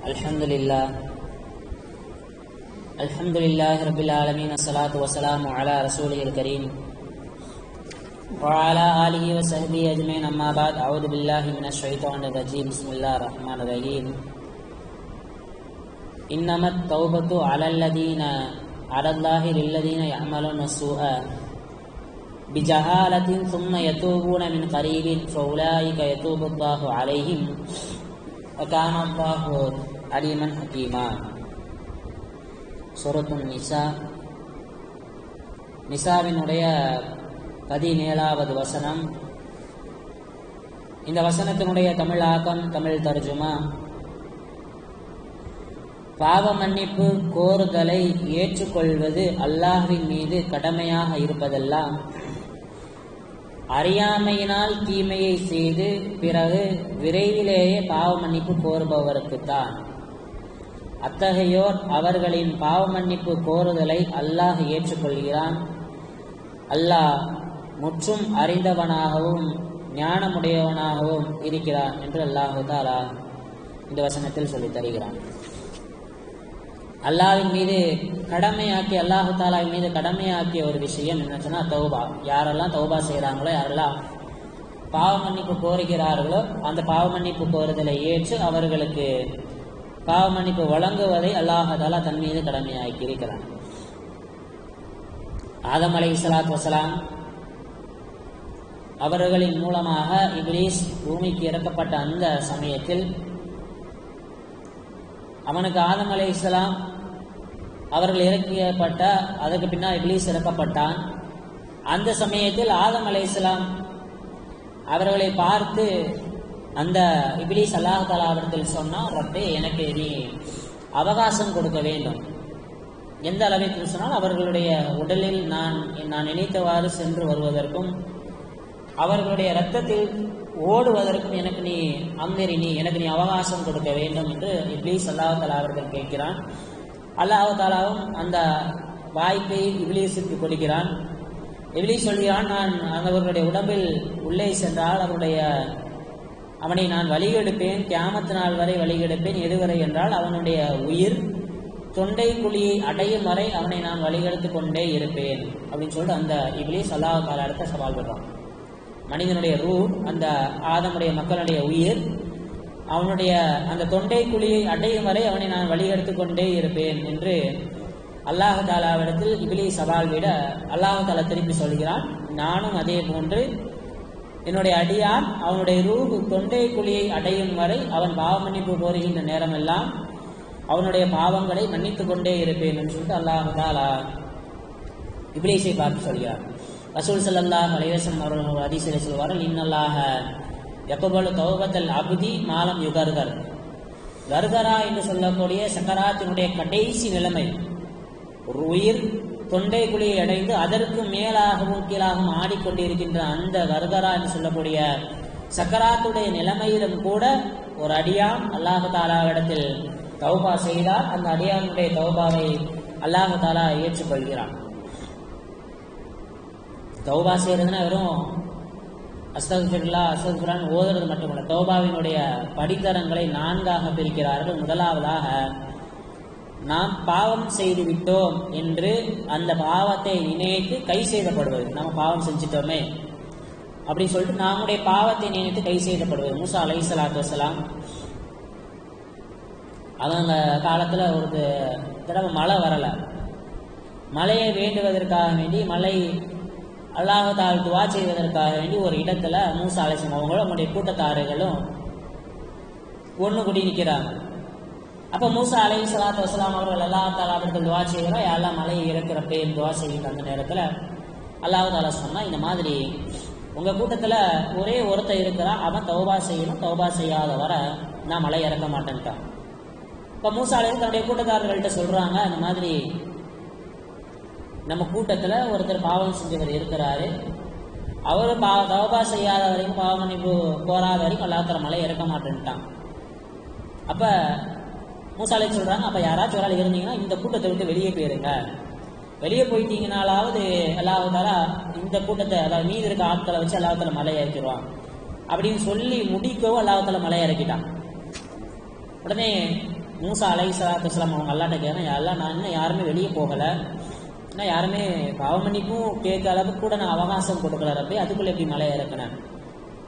الحمد لله. الحمد لله رب العالمين الصلاة والسلام على رسوله الكريم. وعلى آله وصحبه أجمعين أما بعد أعوذ بالله من الشيطان الرجيم. بسم الله الرحمن الرحيم. إنما التوبة على الذين على الله للذين يعملون السوء بجهالة ثم يتوبون من قريب فأولئك يتوب الله عليهم. وكان الله عليما حكيما சூரத்துன் நிசா நிசாவினுடைய பதினேழாவது வசனம் இந்த வசனத்தினுடைய தமிழாக்கம் தமிழ் தர்ஜுமா பாவ மன்னிப்பு கோருதலை ஏற்றுக்கொள்வது அல்லாஹ்வின் மீது கடமையாக இருப்பதெல்லாம் அறியாமையினால் தீமையை செய்து பிறகு விரைவிலேயே பாவ மன்னிப்பு கோருபவருக்குத்தான். அத்தகையோர் அவர்களின் பாவ மன்னிப்பு கோருதலை அல்லாஹ் ஏற்றுக்கொள்கிறான். அல்லாஹ் முற்றும் அறிந்தவனாகவும் ஞானமுடையவனாகவும் இருக்கிறான் என்று அல்லாஹு தாலா இந்த வசனத்தில் சொல்லித் தருகிறான் அல்லாவின் மீது கடமையாக்கி அல்லாஹு தாலாவின் மீது கடமையாக்கிய ஒரு விஷயம் என்னச்சுன்னா தௌபா. யாரெல்லாம் தௌபா செய்கிறாங்களோ யாரெல்லாம் பாவ மன்னிப்பு கோருகிறார்களோ அந்த பாவ மன்னிப்பு கோருதலை ஏற்று அவர்களுக்கு பாவ மன்னிப்பு வழங்குவதை அல்லாஹாலா தன் மீது கடமையாக்கி இருக்கிறான். ஆதம் அலை இஸ்லாத் வசலாம் அவர்களின் மூலமாக இப்லீஸ் பூமிக்கு இறக்கப்பட்ட அந்த சமயத்தில் அவனுக்கு ஆதம் அலை இஸ்லாம் அவர்கள் இறக்கப்பட்ட அதற்கு பின்னால் இப்லீஸ் இறக்கப்பட்டான். அந்த சமயத்தில் ஆதம் அலை இஸ்லாம் அவர்களை பார்த்து அந்த இப்லீஸ் அல்லாஹ் தாலாவிடத்தில் சொன்னால் ரப்பே எனக்கு நீ அவகாசம் கொடுக்க வேண்டும். எந்த அளவிற்கு சொன்னால் அவர்களுடைய உடலில் நான் நான் நினைத்தவாறு சென்று வருவதற்கும் அவர்களுடைய இரத்தத்தில் ஓடுவதற்கும் எனக்கு நீ அம்மேறி நீ எனக்கு நீ அவகாசம் கொடுக்க வேண்டும் என்று இப்லீஸ் அல்லாஹ் தாலா அவர்கள் கேட்கிறான். அல்லாஹாலாவும் அந்த வாய்ப்பை இவ்லீஸுக்கு கொடுக்கிறான். இப்லீஸ் சொல்கிறான் நான் அவர்களுடைய உடம்பில் உள்ளே சென்றால் அவருடைய அவனை நான் வழிகெடுப்பேன் கியாமத்து நாள் வரை வழிகெடுப்பேன். எதுவரை என்றால் அவனுடைய உயிர் தொண்டை குழியை அடையும் வரை அவனை நான் வழிகெடுத்து கொண்டே இருப்பேன். அப்படின்னு சொல்லிட்டு அந்த இப்லீஸ் அல்லாஹ் கால இடத்த சவால் விடுறான். மனிதனுடைய ரூ அந்த ஆதமுடைய மக்களுடைய உயிர் அவனுடைய அந்த தொண்டை குழியை அடையும் வரை அவனை நான் வழிகெடுத்து கொண்டே இருப்பேன் என்று அல்லாஹு தாலாவிடத்தில் இபிலி சவால் விட அல்லாஹு தாலா திருப்பி சொல்கிறான். நானும் அதே போன்று என்னுடைய அடியான் அவனுடைய ரூபு தொண்டை குழியை அடையும் வரை அவன் பாவ மன்னிப்பு கோருகின்ற நேரமெல்லாம் அவனுடைய பாவங்களை மன்னித்துக் கொண்டே இருப்பேன் என்று சொல்லிட்டு அல்லாஹு தாலா இபிலேசை பார்த்து சொல்கிறார் ரசூல் சல்லாஹ் அலைவசம் அவர்கள் ஒரு சொல்வார்கள் இன்னல்லாக எப்பபலு தௌபத்தல் அபுதி மாலம் யுகர்கர். கர்கரா என்று சொல்லக்கூடிய சக்கராத்தினுடைய கடைசி நிலைமை. ஒரு உயிர் தொண்டை குழியை அடைந்து அதற்கு மேலாகவும் கீழாகவும் ஆடிக்கொண்டிருக்கின்ற அந்த கர்கரா என்று சொல்லக்கூடிய சக்கராத்துடைய நிலைமையிலும் கூட ஒரு அடியான் அல்லாஹு தாலாவிடத்தில் தௌபா செய்தால் அந்த அடியானுடைய தௌபாவை அல்லாஹு தாலா ஏற்றுக்கொள்கிறான். தௌபா செய்யறதுன்னா வெறும் அஸ்தகுல்லா அஸ்தகுரான் ஓதுறது மட்டுமல்ல. தௌபாவினுடைய படித்தரங்களை நான்காக பிரிக்கிறார்கள். முதலாவதாக நாம் பாவம் செய்து விட்டோம் என்று அந்த பாவத்தை நினைத்து கை செய்தப்படுவது. நம்ம பாவம் செஞ்சிட்டோமே. அப்படின்னு சொல்லிட்டு நம்முடைய பாவத்தை நினைத்து கை செய்தப்படுவது. மூசா அலை சலாத்து வலாம் அவங்க காலத்தில் ஒரு தடவை மழை வரலை. மழையை வேண்டுவதற்காக வேண்டி மழை அல்லாஹால் துவா செய்வதற்காக வேண்டி ஒரு இடத்துல மூசா அலைசம் அவங்களும் அவங்களுடைய கூட்டத்தாறுகளும் ஒன்று கூடி நிற்கிறாங்க அப்போ மூசா அலை சலாத்து வசலாம் அவர்கள் அல்லா தாலா அவர்கள் துவா செய்கிறோம் எல்லாம் மலையை இறக்கிறப்பேன் துவா செய்கிற அந்த நேரத்தில் அல்லாஹ் தாலா சொன்னால் இந்த மாதிரி உங்கள் கூட்டத்தில் ஒரே ஒருத்தர் இருக்கிறான். அவன் தௌபா செய்யணும். தௌபா செய்யாத வர நான் மலை இறக்க மாட்டேன்ட்டான். இப்போ மூசா அலை தன்னுடைய கூட்டத்தாரர்கள்ட்ட சொல்கிறாங்க இந்த மாதிரி நம்ம கூட்டத்தில் ஒருத்தர் பாவம் செஞ்சவர் இருக்கிறாரு. அவர் பா தவபா செய்யாத வரைக்கும் பாவம் மன்னிப்பு கோராத வரைக்கும் எல்லாத்தர மலை இறக்க மாட்டேன்ட்டான். அப்போ மூசாலே சொல்கிறாங்க அப்போ யாராச்சும் ஒரு ஆள் இருந்தீங்கன்னா இந்த கூட்டத்தை விட்டு வெளியே போயிருங்க. வெளியே போயிட்டீங்கனாலாவது அல்லாஹால இந்த கூட்டத்தை அதாவது மீதி இருக்க ஆட்களை வச்சு அல்லாஹால மலை இறக்கிடுவான் அப்படின்னு சொல்லி முடிக்கவும் அல்லாஹால மலை இறக்கிட்டான். உடனே மூசா அலை சலாத்து வலாம் அவங்க அல்லாட்ட கேட்கணும் எல்லாம் நான் இன்னும் யாருமே வெளியே போகலை. ஆனால் யாருமே பாவமணிக்கும் கேட்க அளவுக்கு கூட நான் அவகாசம் கொடுக்கல ரப்பி. அதுக்குள்ள எப்படி மலை இறக்குனேன்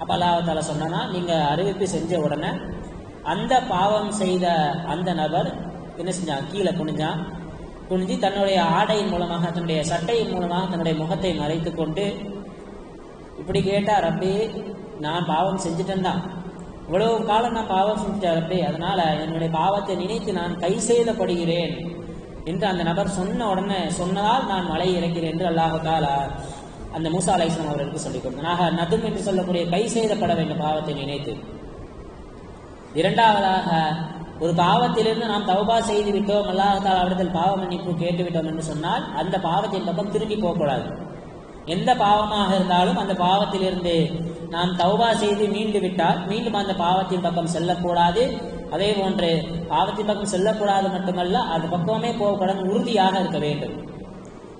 அப்போ அல்லாஹால சொன்னா நீங்கள் அறிவிப்பு செஞ்ச உடனே அந்த பாவம் செய்த அந்த நபர் என்ன செஞ்சான்? கீழே குனிஞ்சான் குனிஞ்சு தன்னுடைய ஆடையின் மூலமாக தன்னுடைய சட்டையின் மூலமாக தன்னுடைய முகத்தை மறைத்து கொண்டு இப்படி கேட்டா ரப்பி நான் பாவம் செஞ்சுட்டேன் தான் இவ்வளவு காலம் நான் பாவம் செஞ்சுட்டேன் ரப்பி. அதனால என்னுடைய பாவத்தை நினைத்து நான் கை செய்தப்படுகிறேன் என்று அந்த நபர் சொன்ன உடனே சொன்னதால் நான் மலை இறக்கிறேன் என்று அல்லாஹால அந்த மூசா அலைஸ்லாம் அவர்களுக்கு சொல்லிக் கொடுத்தேன். ஆக நதும் என்று சொல்லக்கூடிய கை செய்தப்பட வேண்டும் பாவத்தை நினைத்து. இரண்டாவதாக ஒரு பாவத்திலிருந்து நாம் தௌபா செய்து விட்டோம் அல்லாஹால அவரிடத்தில் பாவ மன்னிப்பு கேட்டு விட்டோம் என்று சொன்னால் அந்த பாவத்தின் பக்கம் திரும்பி போகக்கூடாது. எந்த பாவமாக இருந்தாலும் அந்த பாவத்திலிருந்து நாம் தௌபா செய்து மீண்டு விட்டால் மீண்டும் அந்த பாவத்தின் பக்கம் செல்லக்கூடாது. அதே போன்று பாவத்தின் பக்கம் செல்லக்கூடாது மட்டுமல்ல அது பக்கமே போகக்கூடாது உறுதியாக இருக்க வேண்டும்.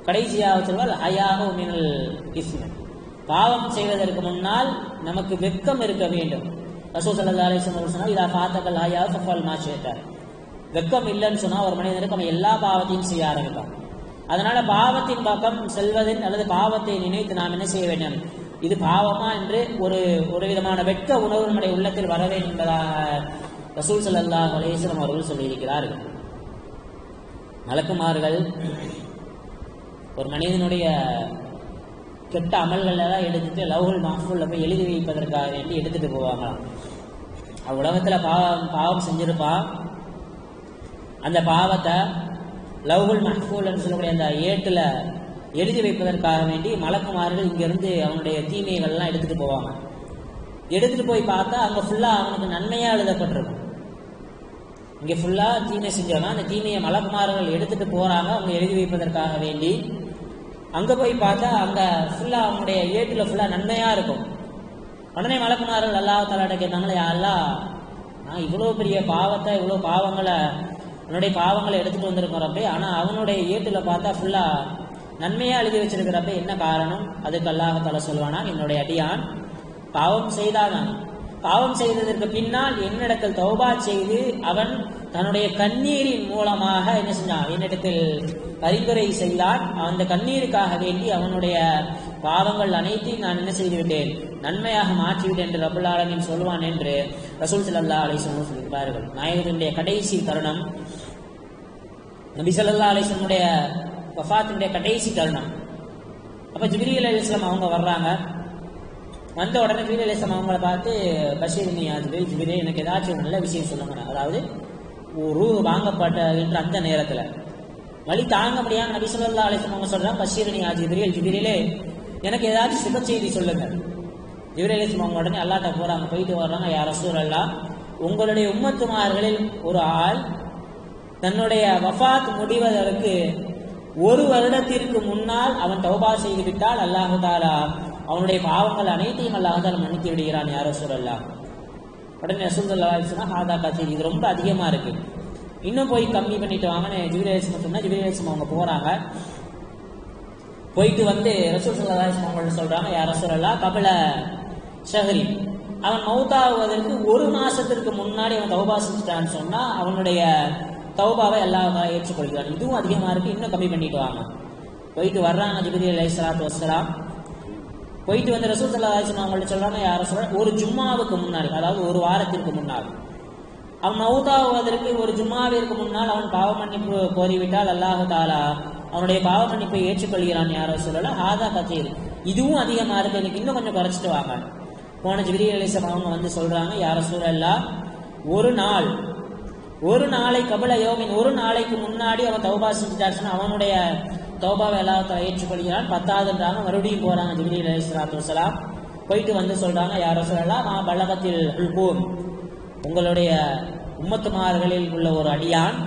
கடைசியாக சொல்வால் ஹயாக மினல் இஸ்ம. பாவம் செய்வதற்கு முன்னால் நமக்கு வெட்கம் இருக்க வேண்டும். ரசூ சல்லா சொன்னால் இதா பாத்தகல் ஹயா சஃபால் மாஷேட்டார் வெக்கம் வெட்கம் இல்லைன்னு சொன்னால் ஒரு மனிதனுக்கு அவன் எல்லா பாவத்தையும் செய்ய ஆரம்பிப்பான். அதனால பாவத்தின் பக்கம் செல்வதின் அல்லது பாவத்தை நினைத்து நாம் என்ன செய்ய வேண்டும்? இது பாவமா என்று ஒரு ஒரு விதமான வெட்க உணர்வு நம்முடைய உள்ளத்தில் வர வேண்டும் என்பதாக ரசூல் சல்லா அலேஸ்வரம் அவர்கள் சொல்லியிருக்கிறார்கள். மலக்குமார்கள் ஒரு மனிதனுடைய கெட்ட அமல்கள் எல்லாம் எடுத்துட்டு லவ்ஹுல் மஹ்ஃபூல்ல போய் எழுதி வைப்பதற்காக வேண்டி எடுத்துட்டு போவாங்களாம் அவ உலகத்துல பாவம் பாவம் செஞ்சிருப்பான். அந்த பாவத்தை லவ்ஹுல் மஹ்ஃபூல்னு சொல்லக்கூடிய அந்த ஏட்டுல எழுதி வைப்பதற்காக வேண்டி மலக்குமார்கள் இங்கிருந்து அவனுடைய தீமைகள்லாம் எடுத்துட்டு போவாங்க. எடுத்துட்டு போய் பார்த்தா அங்க ஃபுல்லா அவனுக்கு நன்மையா எழுதப்பட்டிருக்கும் இங்க ஃபுல்லா தீமை செஞ்சவனா அந்த தீமையை மலக்குமாரர்கள் எடுத்துட்டு போறாங்க அவங்க எழுதி வைப்பதற்காக வேண்டி. அங்க போய் பார்த்தா அங்க ஃபுல்லா அவனுடைய ஏட்டுல ஃபுல்லா நன்மையா இருக்கும். உடனே மலக்குமார்கள் அல்லாஹ் தலாட்ட கேட்டாங்களே யாரெல்லாம் நான் இவ்வளவு பெரிய பாவத்தை இவ்வளவு பாவங்களை அவனுடைய பாவங்களை எடுத்துட்டு வந்திருக்கிறப்ப ஆனா அவனுடைய ஏட்டுல பார்த்தா ஃபுல்லா நன்மையா எழுதி வச்சிருக்கிறப்ப என்ன காரணம்? அதுக்கு அல்லாஹால சொல்வானா என்னுடைய அடியான் பாவம் செய்தாதான் பாவம் செய்ததற்கு பின்னால் என்னிடத்தில் தௌபா செய்து அவன் தன்னுடைய கண்ணீரின் மூலமாக என்ன செஞ்சான்? என்னிடத்தில் பரிந்துரை செய்தான். அந்த கண்ணீருக்காக வேண்டி அவனுடைய பாவங்கள் அனைத்தையும் நான் என்ன செய்து விட்டேன்? நன்மையாக மாற்றிவிட்டேன் என்று ரபுல் சொல்வான் என்று ரசூல் சல்லா அலிஸ்லம் சொல்லியிருப்பார்கள் நாயகத்தினுடைய கடைசி தருணம் நபி சல்லா அலிஸ்லமுடைய வஃத்தினுடைய கடைசி தருணம். அப்ப ஜிபிரி அலி இஸ்லாம் அவங்க வர்றாங்க. வந்த உடனே ஜிபிரி அலி அவங்கள பார்த்து பஷீர் நீ ஜிபிரி எனக்கு ஏதாச்சும் நல்ல விஷயம் சொல்லுங்க அதாவது ரூ வாங்கப்பட்ட அந்த நேரத்தில். வழி தாங்க முடியாமல் நபி சொல்லா அலிஸ்லாம் அவங்க சொல்றாங்க பஷீர் நீ ஜிபிரியல் ஜிபிரிலே எனக்கு ஏதாச்சும் சுப செய்தி சொல்லுங்க. ஜிபிரி அலிஸ்லாம் அவங்க உடனே அல்லாட்ட போகிறாங்க போயிட்டு வர்றாங்க யார் ரசூர் அல்லா உங்களுடைய உம்மத்துமார்களில் ஒரு ஆள் தன்னுடைய வஃபாத் முடிவதற்கு ஒரு வருடத்திற்கு முன்னால் அவன் தௌபா செய்து விட்டால் அல்லாஹு தாலா அவனுடைய பாவங்கள் அனைத்தையும் அல்லாஹால மன்னித்து விடுகிறான் யாரோ சொல்லலாம் உடனே ரசூல்லா சொன்னா ஹாதா காட்சி இது ரொம்ப அதிகமா இருக்கு. இன்னும் போய் கம்மி பண்ணிட்டு வாங்கன்னு ஜிபிரேசம் சொன்னா ஜிபிரேசம் அவங்க போறாங்க. போயிட்டு வந்து ரசூல் சல்லாஹ் அவங்க சொல்றாங்க யார் ரசூலல்லா கபல ஷஹரி. அவன் மௌத்தாவதற்கு ஒரு மாசத்திற்கு முன்னாடி அவன் தௌபா செஞ்சுட்டான்னு சொன்னா அவனுடைய தௌபாவை எல்லாம் ஏற்றுக்கொள்கிறான். இதுவும் அதிகமாக இருக்கு. இன்னும் கம்மி பண்ணிட்டு வாங்க. போயிட்டு வர்றாங்க ஜிபதி அலி சலாத்து வசலாம் போயிட்டு வந்து ரசூல் சல்லா அலிஸ்லாம் அவங்கள்ட்ட சொல்றாங்க யாரும் சொல்ற ஒரு ஜும்மாவுக்கு முன்னால் அதாவது ஒரு வாரத்திற்கு முன்னால். அவன் மௌதாவதற்கு ஒரு ஜும்மாவிற்கு முன்னால் அவன் பாவ மன்னிப்பு கோரிவிட்டால் அல்லாஹு தாலா அவனுடைய பாவ மன்னிப்பை ஏற்றுக்கொள்கிறான் யாரோ சொல்லல ஆதா கத்தீர் இதுவும் அதிகமாக இருக்கு. எனக்கு இன்னும் கொஞ்சம் குறைச்சிட்டு வாங்க. போன ஜிபிரி அலிசம் அவங்க வந்து சொல்றாங்க யாரோ சூழல்லா ஒரு நாள் ஒரு நாளை கபல யோமின் ஒரு நாளைக்கு முன்னாடி அவன் தௌபா செஞ்சுட்டாச்சுன்னா அவனுடைய தௌபாவை எல்லாத்த ஏற்றுக்கொள்கிறான். பத்தாவதுன்றாங்க மறுபடியும் போறாங்க ஜிபிரி அலி சலாத்து போயிட்டு வந்து சொல்றாங்க யாரோ சொல்லலாம் மா பல்லகத்தில் உள்பூம் உங்களுடைய உம்மத்துமார்களில் உள்ள ஒரு அடியான்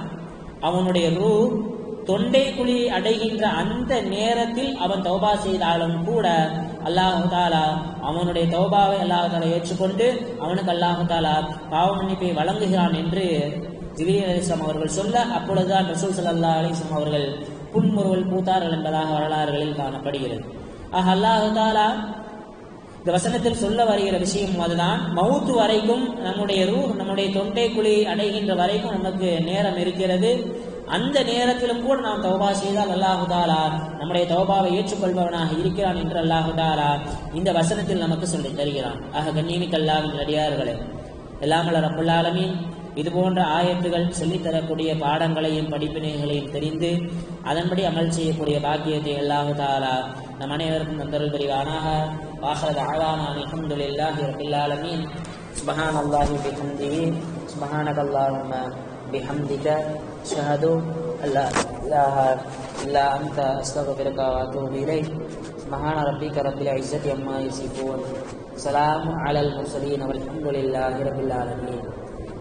அவனுடைய ரூ தொண்டை குழி அடைகின்ற அந்த நேரத்தில் அவன் தௌபா செய்தாலும் கூட அல்லாஹு தாலா அவனுடைய தௌபாவை அல்லாஹு தாலா ஏற்றுக்கொண்டு அவனுக்கு அல்லாஹு தாலா பாவ மன்னிப்பை வழங்குகிறான் என்று ஜிபிரி அலிஸ்லாம் அவர்கள் சொல்ல அப்பொழுதுதான் ரசூல் சல்லா அலிஸ்லாம் அவர்கள் புன்முறுவல் பூத்தார்கள் என்பதாக வரலாறுகளில் காணப்படுகிறது. ஆக அல்லாஹு தாலா இந்த வசனத்தில் சொல்ல வருகிற விஷயம் அதுதான். மவுத்து வரைக்கும் நம்முடைய ரூ நம்முடைய தொண்டை குழி அடைகின்ற வரைக்கும் நமக்கு நேரம் இருக்கிறது. அந்த நேரத்திலும் கூட நாம் தௌபா செய்தால் அல்லாஹு தாலா நம்முடைய தௌபாவை ஏற்றுக்கொள்பவனாக இருக்கிறான் என்று அல்லாஹு தாலா இந்த வசனத்தில் நமக்கு சொல்லி தருகிறான். ஆக கண்ணியமிக்க அல்லாவின் அடியார்களே எல்லாமல்ல ரப்புல் இது போன்ற ஆயத்துகள் சொல்லித்தரக்கூடிய பாடங்களையும் படிப்பினைகளையும் தெரிந்து அதன்படி அமல் செய்யக்கூடிய பாக்கியத்தை அல்லாஹு தாலா நம் அனைவருக்கும் வந்தருள் புரிவானாக. வாஹரத் ஆவானான் அலமதுல்லாஹி ரபில்லாலமீன் சுபஹான் அல்லாஹி பிஹம்தி சுபஹானக் அல்லாஹும் பிஹம்திக. ஷஹது அல்லாஹ் இல்லாஹ இல்லா அந்த அஸ்தகபிரக வாத்தூபி இலை சுபஹான ரப்பிக ரப்பில் ஐசத் எம்மா யூசிபூன் சலாம் அலல் முசலீன் அவர்கள் அலமதுல்லாஹி ரபில்லாலமீன்